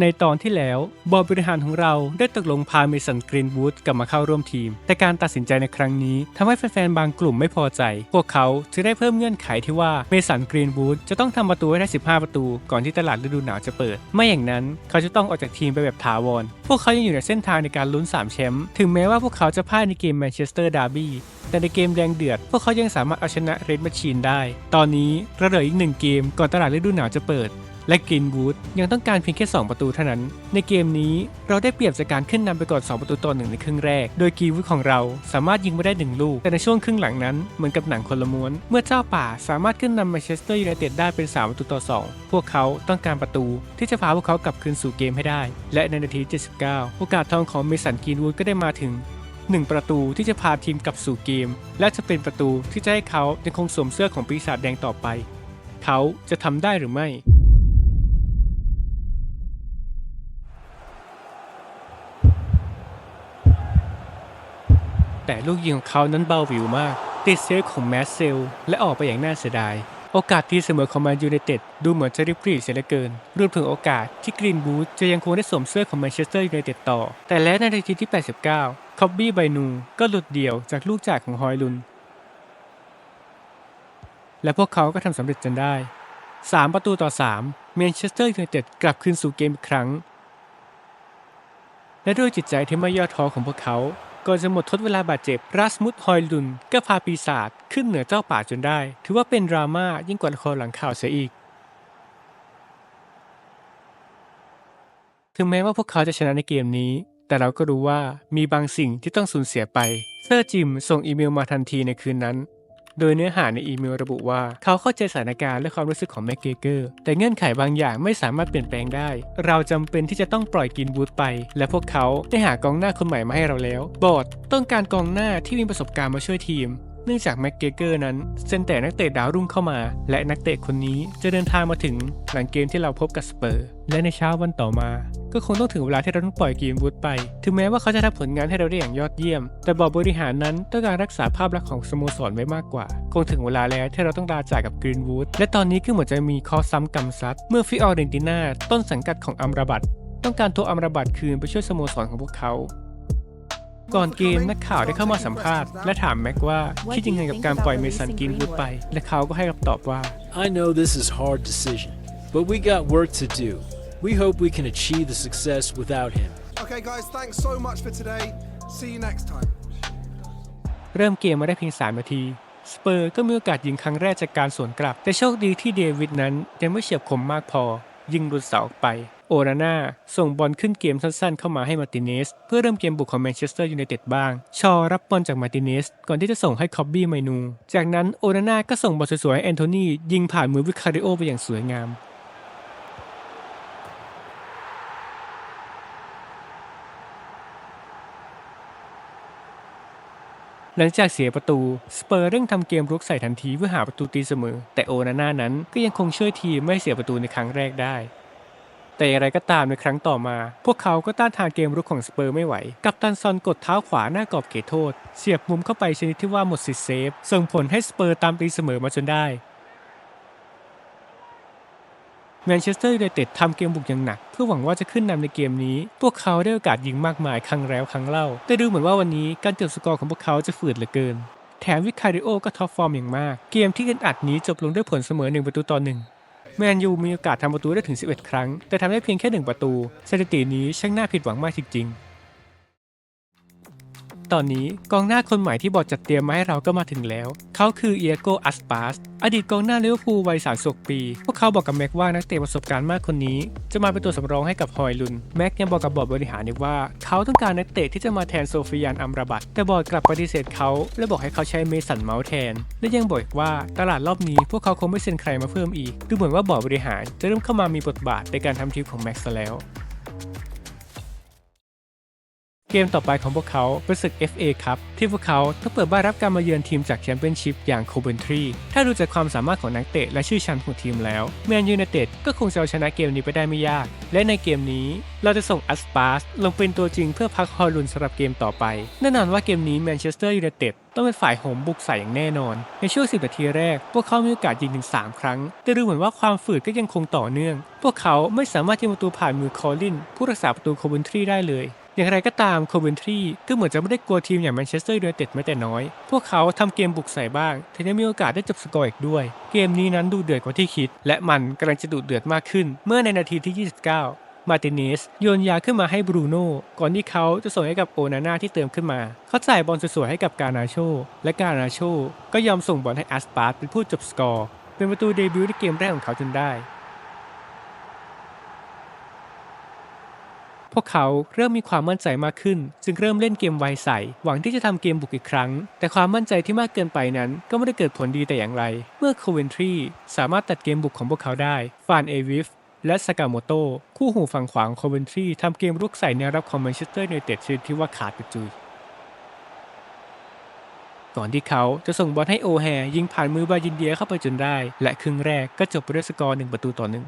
ในตอนที่แล้วบอร์ดบริหารของเราได้ตกลงพาเมสันกรีนวูดกลับมาเข้าร่วมทีม แต่การตัดสินใจในครั้งนี้ทำให้แฟนๆบางกลุ่มไม่พอใจ พวกเขาจึงได้เพิ่มเงื่อนไขที่ว่าเมสันกรีนวูดจะต้องทำประตูให้ได้ 15 ประตู ก่อนที่ตลาดฤดูหนาวจะเปิด ไม่อย่างนั้นเขาจะต้องออกจากทีมไปแบบถาวร พวกเขายังอยู่ในเส้นทางในการลุ้น 3 แชมป์ถึงแม้ว่าพวกเขาจะพ่ายในเกมแมนเชสเตอร์ดาร์บี้แต่ในเกมแดงเดือด พวกเขายังสามารถเอาชนะเรดมาชีนได้ ตอนนี้เราเหลืออีกหนึ่งเกมก่อนตลาดฤดูหนาวจะเปิด และกรีนวูดยังต้องการเพียงแค่ 2 ประตูเท่านั้น ในเกมนี้เราได้เปรียบจากการขึ้นนำไปก่อน 2 ประตูต่อหนึ่งในครึ่งแรก โดยกรีนวูดของเราสามารถยิงไม่ได้หนึ่งลูก แต่ในช่วงครึ่งหลังนั้นเหมือนกับหนังคนละม้วน เมื่อเจ้าป่าสามารถขึ้นนำแมนเชสเตอร์ยูไนเต็ดได้เป็น 3 ประตูต่อ 2 พวกเขาต้องการประตูที่จะพาพวกเขากลับคืนสู่เกมให้ได้ และในนาที 79 โอกาสทองของเมสันกรีนวูดก็ได้มาถึงหนึ่งประตูที่จะพาทีมกลับสู่เกม และจะเป็นประตูที่จะให้เขายังคงสวมเสื้อของปีศาจแดงต่อไป เขาจะทำได้หรือไม่ แต่ลูกยิงของเขานั้นเบาวิวมาก ติดเซฟของแมสเซล และออกไปอย่างน่าเสียดาย โอกาสที่เสมอของแมนยูไนเต็ดดูเหมือนจะริบรี่เสียเหลือเกิน รวมถึงโอกาสที่กรีนบูธจะยังคงได้สวมเสื้อของแมนเชสเตอร์ยูไนเต็ดต่อ แต่แล้วในนาทีที่ 89 คอบบี้ไบนูก็หลุดเดี่ยวจากลูกจากของฮอยลุน และพวกเขาก็ทำสำเร็จจนได้ 3 ประตูต่อ3แมนเชสเตอร์ยูไนเต็ดกลับคืนสู่เกมอีกครั้งและด้วยจิตใจที่ไม่ย่อท้อของพวกเขา ก่อนจะหมดทดเวลาบาดเจ็บรัสมุดฮอยลุนก็พาปีศาจขึ้นเหนือเจ้าป่าจนได้ ถือว่าเป็นดราม่ายิ่งกว่าละครหลังข่าวเสียอีก ถึงแม้ว่าพวกเขาจะชนะในเกมนี้ แต่เราก็รู้ว่ามีบางสิ่งที่ต้องสูญเสียไป เซอร์จิมส่งอีเมลมาทันทีในคืนนั้น โดยเนื้อหาในอีเมลระบุว่า เขาเข้าใจสถานการณ์และความรู้สึกของแม็กเกเกอร์ แต่เงื่อนไขบางอย่างไม่สามารถเปลี่ยนแปลงได้ เราจำเป็นที่จะต้องปล่อยกินบูธไป และพวกเขาได้หากองหน้าคนใหม่มาให้เราแล้ว บอร์ดต้องการกองหน้าที่มีประสบการณ์มาช่วยทีม เนื่องจากแม็กเกเกอร์นั้นเซ็นแต่นักเตะดาวรุ่งเข้ามา และนักเตะคนนี้จะเดินทางมาถึงหลังเกมที่เราพบกับสเปอร์ และในเช้าวันต่อมา ก็คงต้องถึงเวลาที่เราต้องปล่อยกีมวูดไป ถึงแม้ว่าเขาจะทำผลงานให้เราได้อย่างยอดเยี่ยม แต่บอร์ดบริหารนั้นต้องการรักษาภาพลักษณ์ของสโมสรไว้มากกว่า คงถึงเวลาแล้วที่เราต้องลาจากกับกรีนวูดและตอนนี้ก็เหมือนจะมีข้อซ้ำกรรมซัดเมื่อฟิออเรนติน่าต้นสังกัดของอัมราบัตต้องการตัวอัมราบัตคืนไปช่วยสโมสรของพวกเขา ก่อนเกมนักข่าวได้เข้ามาสัมภาษณ์และถามแม็กว่าคิดยังไงกับการปล่อยเมสันกรีนวูดไป และเขาก็ให้คำตอบว่า I know this is a hard decision, but we got work to do. We hope we can achieve the success without him. Okay, guys, thanks so much for today. See you next time. เริ่มเกมมาได้เพียง 3 นาที สเปอร์ก็มีโอกาสยิงครั้งแรกจากการสวนกลับ แต่โชคดีที่เดวิดนั้นยังไม่เฉียบคมมากพอ ยิงหลุดเสาออกไป โอนาน่าส่งบอลขึ้นเกมสั้นๆ เข้ามาให้มาร์ติเนส เพื่อเริ่มเกมบุกของแมนเชสเตอร์ยูไนเต็ดบ้าง ชอรับบอลจากมาร์ติเนส ก่อนที่จะส่งให้คอบบี้ไมนู จากนั้นโอนาน่าก็ส่งบอลสวยๆให้แอนโทนียิงผ่านมือวิคาริโอไปอย่างสวยงามหลังจากเสียประตู สเปอร์เร่งทำเกมรุกใส่ทันทีเพื่อหาประตูตีเสมอ แต่โอนาน่านั้นก็ยังคงช่วยทีมไม่เสียประตูในครั้งแรกได้ แต่อย่างไรก็ตามในครั้งต่อมา พวกเขาก็ต้านทานเกมรุกของสเปอร์ไม่ไหว กับตันซอนกดเท้าขวาหน้ากรอบเขตโทษ เสียบมุมเข้าไปชนิดที่ว่าหมดสิทธิ์เซฟ ส่งผลให้สเปอร์ตามตีเสมอมาจนได้แมนเชสเตอร์ยูไนเต็ดทำเกมบุกอย่างหนัก เพื่อหวังว่าจะขึ้นนำในเกมนี้ พวกเขาได้โอกาสยิงมากมายครั้งแล้วครั้งเล่า แต่ดูเหมือนว่าวันนี้การจบสกอร์ของพวกเขาจะฝืดเหลือเกิน แถมวิคาริโอก็ท็อปฟอร์มอย่างมาก เกมที่อึดอัดนี้จบลงด้วยผลเสมอ1ประตูต่อหนึ่ง แมนยูมีโอกาสทำประตูได้ถึง 11 ครั้ง แต่ทำได้เพียงแค่ 1 ประตู สถิตินี้ช่างน่าผิดหวังมากจริงๆ ตอนนี้กองหน้าคนใหม่ที่บอร์ดจัดเตรียมมาให้เราก็มาถึงแล้ว เขาคือเอียโกอัสปาสอดีตกองหน้าลิเวอร์พูลวัย36ปี พวกเขาบอกกับแม็กว่านักเตะประสบการณ์มากคนนี้ จะมาเป็นตัวสำรองให้กับฮอยลุน แม็กยังบอกกับบอร์ดบริหารอีกว่า เขาต้องการนักเตะที่จะมาแทนโซฟิยานอัมราบัตแต่บอร์ดกลับปฏิเสธเขา และบอกให้เขาใช้เมสันเมาส์แทน และยังบอกอีกว่าตลาดรอบนี้พวกเขาคงไม่เซ็นใครมาเพิ่มอีก ดูเหมือนว่าบอร์ดบริหารจะเริ่มเข้ามามีบทบาทในการทำทีมของแม็กซ์แล้ว เกมต่อไปของพวกเขาเป็นศึก FA ครับที่พวกเขาต้องเปิดบ้านรับการมาเยือนทีมจากแชมเปี้ยนชิพอย่างโคเบนทรีถ้าดูจากความสามารถของนักเตะและชื่อชั้นของทีมแล้วแมนยูไนเต็ดก็คงจะเอาชนะเกมนี้ไปได้ไม่ยาก และในเกมนี้เราจะส่งอัสปาสลงเป็นตัวจริงเพื่อพักฮอลลุนสำหรับเกมต่อไปแน่นอนว่าเกมนี้แมนเชสเตอร์ยูไนเต็ดต้องเป็นฝ่ายโหมบุกใส่อย่างแน่นอน ในช่วง 10 นาทีแรก พวกเขามีโอกาสยิงถึง 3 ครั้ง แต่ดูเหมือนว่าความฝืดก็ยังคงต่อเนื่อง พวกเขาไม่สามารถยิงประตูผ่านมือคอลลิน ผู้รักษาประตูโคเวนทรีได้เลย อย่างไรก็ตามโคเวนทรีก็เหมือนจะไม่ได้กลัวทีมอย่างแมนเชสเตอร์ยูไนเต็ดแม้แต่น้อย พวกเขาทำเกมบุกใส่บ้างแถมยังมีโอกาสได้จบสกอร์อีกด้วย เกมนี้นั้นดูเดือดกว่าที่คิด และมันกำลังจะดุเดือดมากขึ้น เมื่อในนาทีที่ 29มาร์ติเนสโยนยาขึ้นมาให้บรูโน่ก่อนที่เขาจะส่งให้กับโอนาน่าที่เติมขึ้นมา เขาจ่ายบอลสวยๆให้กับกานาโช และกานาโช ก็ยอมส่งบอลให้อัสปาร์ตเป็นผู้จบสกอร์ เป็นประตูเดบิวต์ในเกมแรกของเขาจนได้ พวกเขาเริ่มมีความมั่นใจมากขึ้น จึงเริ่มเล่นเกมไวใส่หวังที่จะทำเกมบุกอีกครั้ง แต่ความมั่นใจที่มากเกินไปนั้นก็ไม่ได้เกิดผลดีแต่อย่างไร เมื่อโคเวนทรีสามารถตัดเกมบุกของพวกเขาได้ฟานเอวิฟและสกาโมโตคู่หูฝั่งขวาของโคเวนทรีทำเกมรุกใส่แนวรับของแมนเชสเตอร์ยูไนเต็ดชนิดที่ว่าขาดกระจุยก่อนที่เขาจะส่งบอลให้โอแฮยิงผ่านมือบายินเดียเข้าไปจนได้ และครึ่งแรกก็จบไปด้วยสกอร์หนึ่งประตูต่อหนึ่ง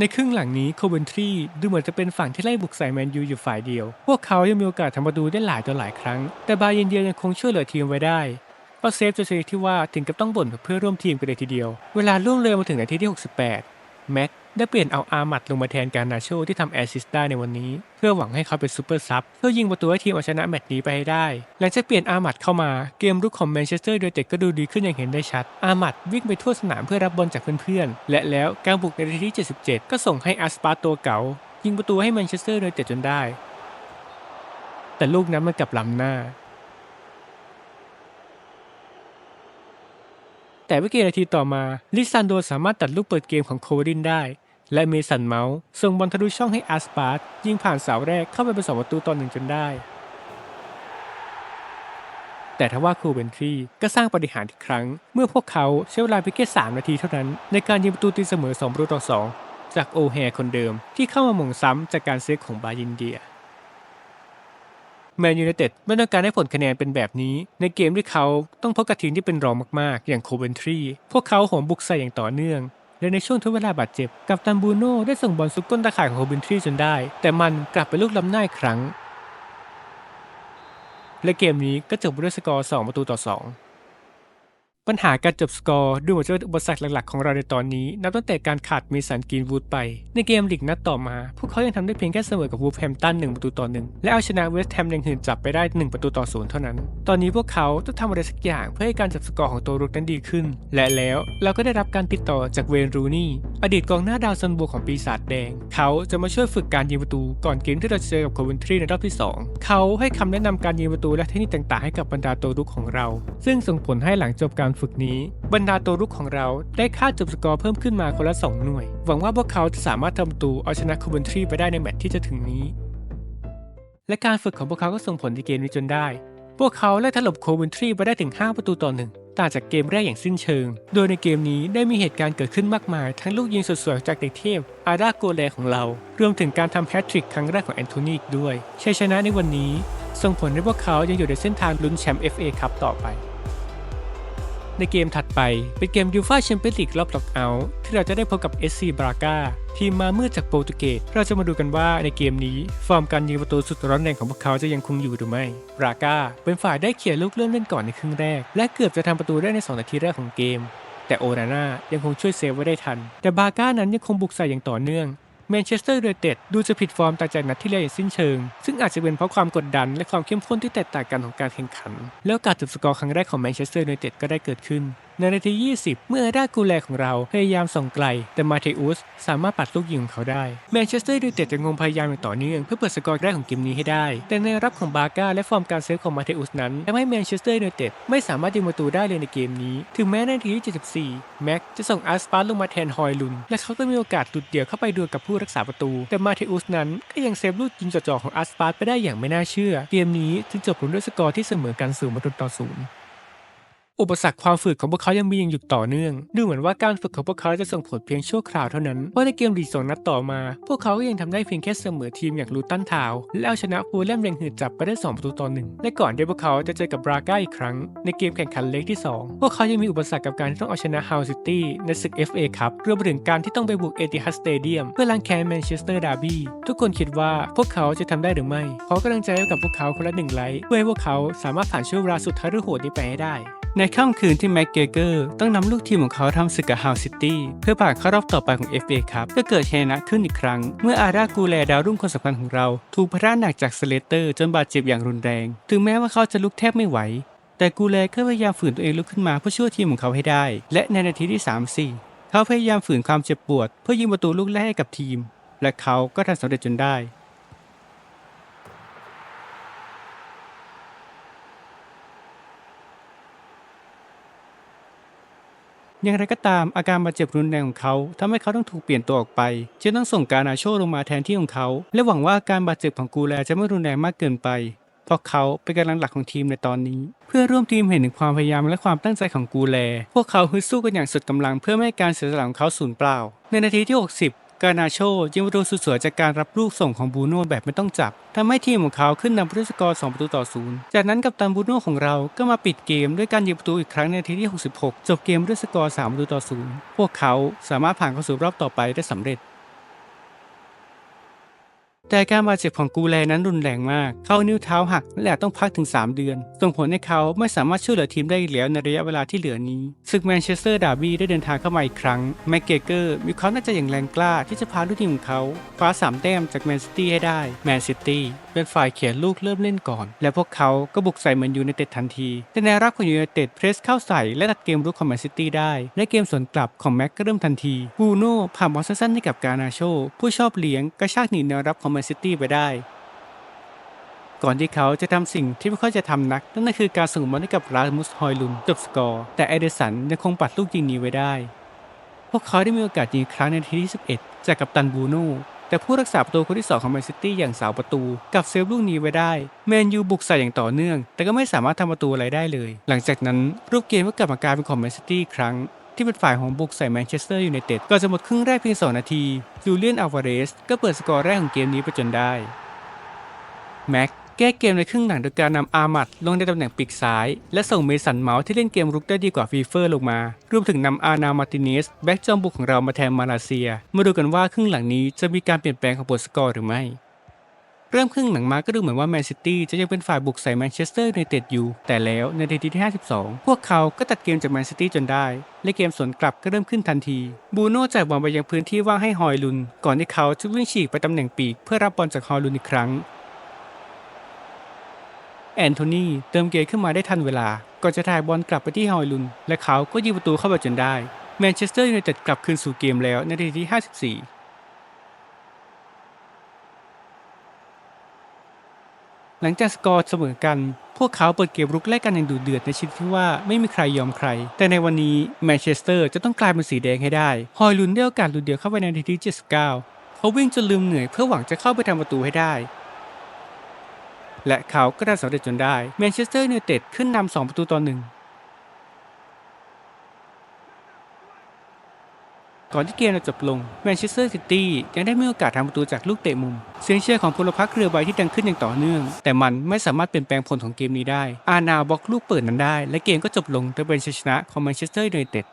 ในครึ่งหลังนี้โคเวนทรีดูเหมือนจะเป็นฝั่งที่ไล่บุกใส่แมนยูอยู่ฝ่ายเดียว พวกเขายังมีโอกาสทำประตูได้หลายต่อหลายครั้ง แต่บาเยนเดียยังคงช่วยเหลือทีมไว้ได้ก็เซฟจนชนิดที่ว่าถึงกับต้องบ่นกับเพื่อร่วมทีมกันเลยทีเดียว เวลาล่วงเลยมาถึงนาทีที่ 68 แม็กได้เปลี่ยนเอาอามัดลงมาแทนการนาโชที่ทำแอสซิสต์ได้ในวันนี้ เพื่อหวังให้เขาเป็นซูเปอร์ซับเพื่อยิงประตูให้ทีมเอาชนะแมตช์นี้ไปให้ได้ หลังจากเปลี่ยนอามัดเข้ามาเกมรุกของแมนเชสเตอร์ยูไนเต็ดก็ดูดีขึ้นอย่างเห็นได้ชัด อามัดวิ่งไปทั่วสนามเพื่อรับบอลจากเพื่อนๆ และแล้วการบุกในนาทีที่ 77 ก็ส่งให้อัสปาตัวเก่ายิงประตูให้แมนเชสเตอร์ยูไนเต็ดจนได้ แต่ลูกนั้นมันกลับล้ำหน้า แต่ไม่กี่นาทีต่อมา ลิซันโดสามารถตัดลูกเปิดเกมของโควินได้ และเมสันเมาส์ส่งบอลทะลุช่องให้อาสปาร์ตยิงผ่านเสาแรกเข้าไปเป็นสองประตูต่อหนึ่งจนได้ แต่ทว่าคูเบนทรีก็สร้างปาฏิหารย์อีกครั้ง เมื่อพวกเขาใช้เวลาเพียงแค่3นาทีเท่านั้น ในการยิงประตูตีเสมอ2ประตูต่อ2จากโอแฮคนเดิมที่เข้ามาหม่งซ้ำจากการเซฟของบายินเดีย แมนยูไนเต็ดไม่ต้องการให้ผลคะแนนเป็นแบบนี้ ในเกมที่เขาต้องพบกับทีมที่เป็นรองมากๆ อย่างโคเวนทรีพวกเขาโหมบุกใส่อย่างต่อเนื่องและในช่วงทดเวลาบาดเจ็บ กับตันบูโน่ได้ส่งบอลซุกก้นตาข่ายของโคเวนทรีจนได้ แต่มันกลับไปลูกล้ำหน้าอีกครั้ง และเกมนี้ก็จบด้วยสกอร์ 2 ประตูต่อ 2 ปัญหาการจบสกอร์ดูเหมือนจะเป็นอุปสรรคหลักๆของเราในตอนนี้ นับตั้งแต่การขาดเมสันกรีนวูดไป ในเกมลีกนัดต่อมา พวกเขายังทำได้เพียงแค่เสมอกับวูฟแฮมตัน1ประตูต่อ1และเอาชนะเวสต์แฮมยังหืนจับไปได้ 1 ประตูต่อ0เท่านั้น ตอนนี้พวกเขาต้องทำอะไรสักอย่างเพื่อให้การจับสกอร์ของตัวรุกนั้นดีขึ้น และแล้วเราก็ได้รับการติดต่อจากเวนรูนี่อดีตกองหน้าดาวซันโบของปีศาจแดง เขาจะมาช่วยฝึกการยิงประตูก่อนเกมที่เราจะเจอกับโคเวนทรีในรอบที่สองเขาให้คำแนะนำการยิงประตูและเทคนิคต่างๆให้กับบรรดาตัวรุกของเรา ซึ่งส่งผลให้หลังจบการฝึกนี้ บรรดาตัวรุกของเราได้ค่าจบสกอร์เพิ่มขึ้นมาคนละ 2 หน่วย หวังว่าพวกเขาจะสามารถทำประตูเอาชนะโคเวนทรีไปได้ในแมตช์ที่จะถึงนี้ และการฝึกของพวกเขาก็ส่งผลในเกมนี้จนได้ พวกเขาไล่ถล่มโคเวนทรีไปได้ถึง 5 ประตูต่อหนึ่งต่างจากเกมแรกอย่างสิ้นเชิง โดยในเกมนี้ได้มีเหตุการณ์เกิดขึ้นมากมาย ทั้งลูกยิงสดๆจากเด็กเทพ อาดาโกเลของเรา รวมถึงการทำแฮตทริกครั้งแรกของแอนโทนีอีกด้วย ชัยชนะในวันนี้ ส่งผลให้พวกเขายังอยู่ในเส้นทางลุ้นแชมป์ FA คัพต่อไป ในเกมถัดไปเป็นเกมยูฟาแชมเปี้ยนลีกรอบล็อกเอาท์ที่เราจะได้พบกับ SC บรา a าทีมมาเมืดจากโปรตุเกสเราจะมาดูกันว่าในเกมนี้ ฟอร์มการยิงประตูสุดร้อนแรงของพวกเขาจะยังคงอยู่หรือไม่บรา a าเป็นฝ่ายได้เขี่ยลูกเริ่มเล่นก่อนในครึ่งแรก และเกือบจะทำประตูได้ใน 2 นาทีแรกของเกม แต่โอนาน่ายังคงช่วยเซฟไว้ได้ทัน แต่บราก้านั้นยังคงบุกใส่อย่างต่อเนื่อง แมนเชสเตอร์ยูไนเต็ดดูจะผิดฟอร์มต่างจากนัดที่แล้วอย่างสิ้นเชิง ซึ่งอาจจะเป็นเพราะความกดดันและความเข้มข้นที่แตกต่างกันของการแข่งขัน แล้วการจบสกอร์ครั้งแรกของแมนเชสเตอร์ยูไนเต็ดก็ได้เกิดขึ้น ในนาที 20 เมื่ออาด้ากูแลของเราพยายามส่งไกล แต่มาเทอุสสามารถปัดลูกยิงของเขาได้ แมนเชสเตอร์ยูไนเต็ดจะงงพยายามอย่างต่อเนื่องเพื่อเปิดสกอร์แรกของเกมนี้ให้ได้ แต่ในรับของบาร์กาและฟอร์มการเซฟของมาเทอุสนั้นทำให้แมนเชสเตอร์ยูไนเต็ดไม่สามารถยิงประตูได้เลยในเกมนี้ ถึงแม้ในนาที 74 แม็กจะส่งอาร์สปาร์ลงมาแทนฮอยลุน และเขาก็มีโอกาสหลุดเดี่ยวเข้าไปดวลกับผู้รักษาประตู แต่มาเทอุสนั้นก็ยังเซฟลูกยิงจ่อๆของอาร์สปาร์ไปได้อย่างไม่น่าเชื่อ เกมนี้จึงจบลงด้วยสกอร์ที่เสมอกัน0ประตูต่อศูนย์ อุปสรรคความฝืดของพวกเขายังมีอย่างหยุดต่อเนื่อง ดูเหมือนว่าการฝึกของพวกเขาจะส่งผลเพียงชั่วคราวเท่านั้น เพราะในเกมลีสองนัดต่อมา พวกเขาก็ยังทำได้เพียงแค่เสมอทีมอย่างลูตันทาว และเอาชนะฟูลแลมแรงหืดจับไปได้สองประตูต่อหนึ่งและก่อนที่พวกเขาจะเจอกับบราก้าอีกครั้ง ในเกมแข่งขันเล็กที่สองพวกเขายังมีอุปสรรคกับการที่ต้องเอาชนะฮาวซิตี้ในศึก FA ครับรวมไปถึงการที่ต้องไปบุกเอติฮัดสเตเดียมเพื่อล้างแค้นแมนเชสเตอร์ดาร์บี้ทุกคนคิดว่าพวกเขาจะทำได้หรือไม่ขอกำลังใจให้กับพวกเขาคนละหนึ่งไลค์เพื่อให้พวกเขาสามารถผ่านช่วงเวลาสุดท้ายฤโหดนี้ไปให้ได้ ในค่ำคืนที่แม็กเกเกอร์ต้องนำลูกทีมของเขาทำศึกกับฮาวซิตี้เพื่อผ่านเข้ารอบต่อไปของ FA ครับก็เกิดเฮนะขึ้นอีกครั้ง เมื่ออารากูแลดาวรุ่งคนสำคัญของเรา ถูกพระหนักจากสเลเตอร์จนบาดเจ็บอย่างรุนแรง ถึงแม้ว่าเขาจะลุกแทบไม่ไหวแต่กูแลก็พยายามฝืนตัวเองลุกขึ้นมาเพื่อช่วยทีมของเขาให้ได้ และในนาทีที่ 3-4 เขาพยายามฝืนความเจ็บปวด เพื่อยิงประตูลูกแรกให้กับทีม และเขาก็ทำสำเร็จจนได้ อย่างไรก็ตามอาการบาดเจ็บรุนแรงของเขาทำให้เขาต้องถูกเปลี่ยนตัวออกไปจึงต้องส่งการนาโชลงมาแทนที่ของเขา และหวังว่าอาการบาดเจ็บของกูแลจะไม่รุนแรงมากเกินไป เพราะเขาเป็นกำลังหลักของทีมในตอนนี้ เพื่อร่วมทีมเห็นถึงความพยายามและความตั้งใจของกูแล พวกเขาฮึดสู้กันอย่างสุดกำลังเพื่อไม่ให้การเสียสละของเขาสูญเปล่า ในนาทีที่ 60 กานาโชยิงประตูสุดสวยจากการรับลูกส่งของบูโน่แบบไม่ต้องจับทำให้ทีมของเขาขึ้นนำด้วยสกอร์ 2 ประตูต่อศูนย์จากนั้นกัปตันบูโน่ของเราก็มาปิดเกมด้วยการยิงประตูอีกครั้งในทีที่ 66 จบเกมด้วยสกอร์ 3 ประตูต่อศูนย์พวกเขาสามารถผ่านเข้าสู่รอบต่อไปได้สำเร็จ แต่การบาดเจ็บของกูแลนั้นรุนแรงมาก เขานิ้วเท้าหักและต้องพักถึง 3 เดือน ส่งผลให้เขาไม่สามารถช่วยเหลือทีมได้อีกแล้วในระยะเวลาที่เหลือนี้ศึกแมนเชสเตอร์ดาร์บี้ได้เดินทางเข้ามาอีกครั้ง แม็กเกเกอร์มีความน่าจะอย่างแรงกล้าที่จะพาลูกทีมของเขาคว้า3แต้มจากแมนซิตี้ให้ได้ แมนซิตี้เป็นฝ่ายเขียนลูกเริ่มเล่นก่อน และพวกเขาก็บุกใส่แมนยูไนเต็ดทันที แต่แนวรับของยูไนเต็ดเพรสเข้าใส่และตัดเกมรุกของแมนซิตี้ได้ และเกมสวนกลับของแม็กก็เริ่มทันทีบูโน่ผ่านบอลสั้นๆให้กับกานาโชผู้ชอบเลี้ยงกระชากหนีแนวรับของแมนซิตี้ไปได้ ก่อนที่เขาจะทำสิ่งที่ไม่ค่อยจะทำนัก นั่นก็คือการส่งบอลให้กับราสมุสฮอยลุนจบสกอร์แต่เอเดสันยังคงปัดลูกยิงนี้ไว้ได้ พวกเขาได้มีโอกาสยิงครั้งในทีที่ 11 จากกัปตันบูโน่แต่ผู้รักษาประตูคนที่ 2 ของแมนซิตี้อย่างสาวประตูกับเซฟลูกนี้ไว้ได้แมนยูบุกใส่อย่างต่อเนื่อง แต่ก็ไม่สามารถทำประตูอะไรได้เลย หลังจากนั้นรูปเกมก็กลับมากลายเป็นของแมนซิตี้อีกครั้ง ที่เป็นฝ่ายของบุกใส่แมนเชสเตอร์ยูไนเต็ดก่อนจะหมดครึ่งแรกเพียง 2 นาทีจูเลียนอัลวาเรสก็เปิดสกอร์แรกของเกมนี้ไปจนได้แม็กแก้เกมในครึ่งหลังโดยการนำอามัดลงในตำแหน่งปีกซ้าย และส่งเมสันเมาส์ที่เล่นเกมรุกได้ดีกว่าฟีเฟอร์ลงมารวมถึงนำอานามาติเนสแบ็กจอมบุกของเรามาแทนมาเลเซีย มาดูกันว่าครึ่งหลังนี้จะมีการเปลี่ยนแปลงของผลสกอร์หรือไม่ เริ่มครึ่งหลังมาก็ดูเหมือนว่าแมนซิตี้จะยังเป็นฝ่ายบุกใส่แมนเชสเตอร์ยูไนเต็ดอยู่ แต่แล้วในนาทีที่ 52 พวกเขาก็ตัดเกมจากแมนซิตี้จนได้ และเกมสวนกลับก็เริ่มขึ้นทันที บูโน่จ่ายบอลไปยังพื้นที่ว่างให้ฮอยลุน ก่อนที่เขาจะวิ่งฉีกไปตำแหน่งปีกเพื่อรับบอลจากฮอยลุนอีกครั้ง แอนโทนีเติมเกมขึ้นมาได้ทันเวลา ก่อนจะถ่ายบอลกลับไปที่ฮอยลุน และเขาก็ยิงประตูเข้าไปจนได้ แมนเชสเตอร์ยูไนเต็ดกลับคืนสู่เกมแล้วในนาทีที่ 54 หลังจากสกอร์เสมอกัน พวกเขาเปิดเกมรุกแลกกันอย่างดุเดือดในชนิดที่ว่าไม่มีใครยอมใคร แต่ในวันนี้แมนเชสเตอร์จะต้องกลายเป็นสีแดงให้ได้ ฮอยลุนได้โอกาสหลุดเดียวเข้าไปในนาทีที่ 79 เขาวิ่งจนลืมเหนื่อยเพื่อหวังจะเข้าไปทำประตูให้ได้ และเขาก็ได้สำเร็จจนได้ แมนเชสเตอร์ยูไนเต็ดขึ้นนำ2ประตูต่อหนึ่ง ก่อนที่เกมจะจบลงแมนเชสเตอร์ซิตี้ยังได้มีโอกาสทำประตูจากลูกเตะมุม เสียงเชียร์ของพลพรรคเรือใบที่ดังขึ้นอย่างต่อเนื่อง แต่มันไม่สามารถเปลี่ยนแปลงผลของเกมนี้ได้ อานาบล็อกลูกเปิดนั้นได้ และเกมก็จบลงโดยเป็นชัยชนะของแมนเชสเตอร์ยูไนเต็ด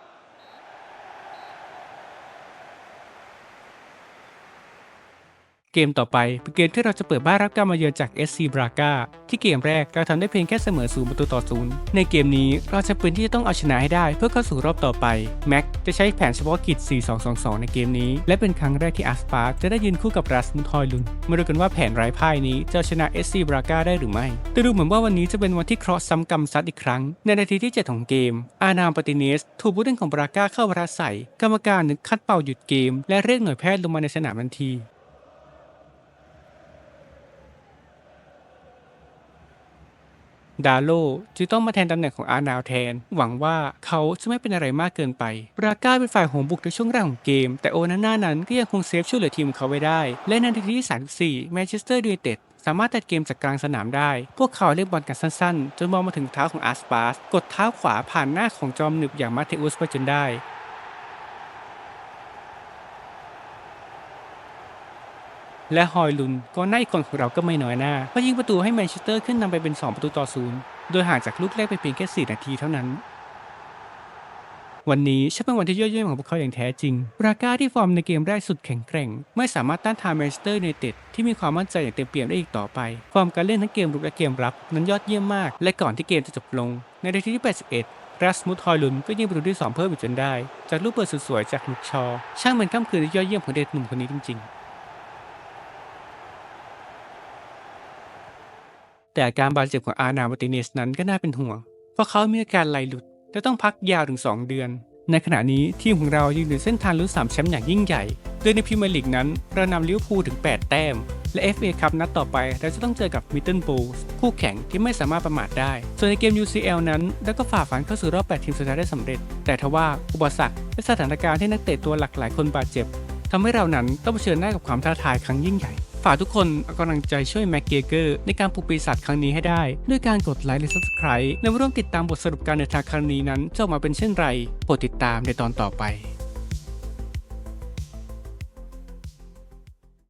เกมต่อไปเป็นเกมที่เราจะเปิดบ้านรับการมาเยือนจาก SC Braga ที่เกมแรกเราทำได้เพียงแค่เสมอศูนย์ประตูต่อศูนย์ในเกมนี้เราจะเป็นที่จะต้องเอาชนะให้ได้เพื่อเข้าสู่รอบต่อไปแม็กจะใช้แผนเฉพาะกิจ 4-2-2-2 ในเกมนี้ และเป็นครั้งแรกที่อาร์สปาร์จะได้ยืนคู่กับรัสมุทอยลุนมาดูกันว่าแผนไร้พ่ายนี้จะเอาชนะ SC Braga ได้หรือไม่แต่ดูเหมือนว่าวันนี้จะเป็นวันที่เคราะห์ซ้ำกรรมซัดอีกครั้ง ในนาทีที่ 7 ของเกม อานามปติเนส ถูกผู้เล่นของบราก้าเข้าประใส่ กรรมการนึกคัดเป่าหยุดเกม และเรียกหน่วยแพทย์ลงมาในสนามทันที ดาโลจึงต้องมาแทนตำแหน่งของอาร์นาวแทน หวังว่าเขาจะไม่เป็นอะไรมากเกินไป ราก้าเป็นฝ่ายโหมบุกในช่วงแรกของเกม แต่โอนาน่านั้นก็ยังคงเซฟช่วยเหลือทีมเขาไว้ได้ และในนาทีที่34แมนเชสเตอร์ยูไนเต็ดสามารถตัดเกมจากกลางสนามได้ พวกเขาเล่นบอลกันสั้นๆ จนบอลมาถึงเท้าของอาร์สปาส กดเท้าขวาผ่านหน้าของจอมหนึบอย่างมาเทอุสไปจนได้ และฮอยลุนก็หน้าอีกคนของเราก็ไม่น้อยหน้าเพราะยิงประตูให้แมนเชสเตอร์ขึ้นนำไปเป็น 2 ประตูต่อศูนย์โดยห่างจากลูกแรกไปเพียงแค่4นาทีเท่านั้น วันนี้ช่างเป็นวันที่ยอดเยี่ยมของพวกเขาอย่างแท้จริงราก้าที่ฟอร์มในเกมแรกสุดแข็งแกร่ง ไม่สามารถต้านทานแมนเชสเตอร์ยูไนเต็ดที่มีความมั่นใจอย่างเต็มเปี่ยมได้อีกต่อไป ฟอร์มการเล่นทั้งเกมรุกและเกมรับนั้นยอดเยี่ยมมาก และก่อนที่เกมจะจบลง ในนาทีที่ 81รัสมุดฮอยลุนก็ยิงประตูที่ 2 เพิ่มอีกจนได้ จากลูกเปิดสุดสวยจากลุกชอ ช่างเป็นค่ำคืนที่ยอดเยี่ยมของเด็กหนุ่มคนนี้จริงๆ แต่อาการบาดเจ็บของอาร์นามาติเนสนั้นก็น่าเป็นห่วง เพราะเขามีอาการไหลหลุดและต้องพักยาวถึง 2 เดือน ในขณะนี้ทีมของเรายืนอยู่เส้นทางลุ้นสามแชมป์อย่างยิ่งใหญ่ โดยในพรีเมียร์ลีกนั้น เรานำลิเวอร์พูลถึง 8 แต้ม และ FA คัพนัดต่อไป เราจะต้องเจอกับมิ t เ l ิลบูลส์คู่แข่งที่ไม่สามารถประมาทได้ ส่วนในเกม UCL นั้นเราก็ฝ่าฟันเข้าสู่รอบ 8 ทีมสุดท้ายได้สำเร็จ แต่ทว่าอุปสรรคและสถานการณ์ที่นักเตะตัวหลักหลายคนบาดเจ็บทำให้เรานั้นต้องเผชิญหน้ากับความท้าทายครั้งยิ่งใหญ่ ฝากทุกคนเอากำลังใจช่วยแม็กเกเกอร์ในการปลุกปีศาจครั้งนี้ให้ได้ ด้วยการกดไลค์และ Subscribe และร่วมติดตามบทสรุปการเดินทางครั้งนี้นั้นจะออกมาเป็นเช่นไรโปรดติดตามในตอนต่อไป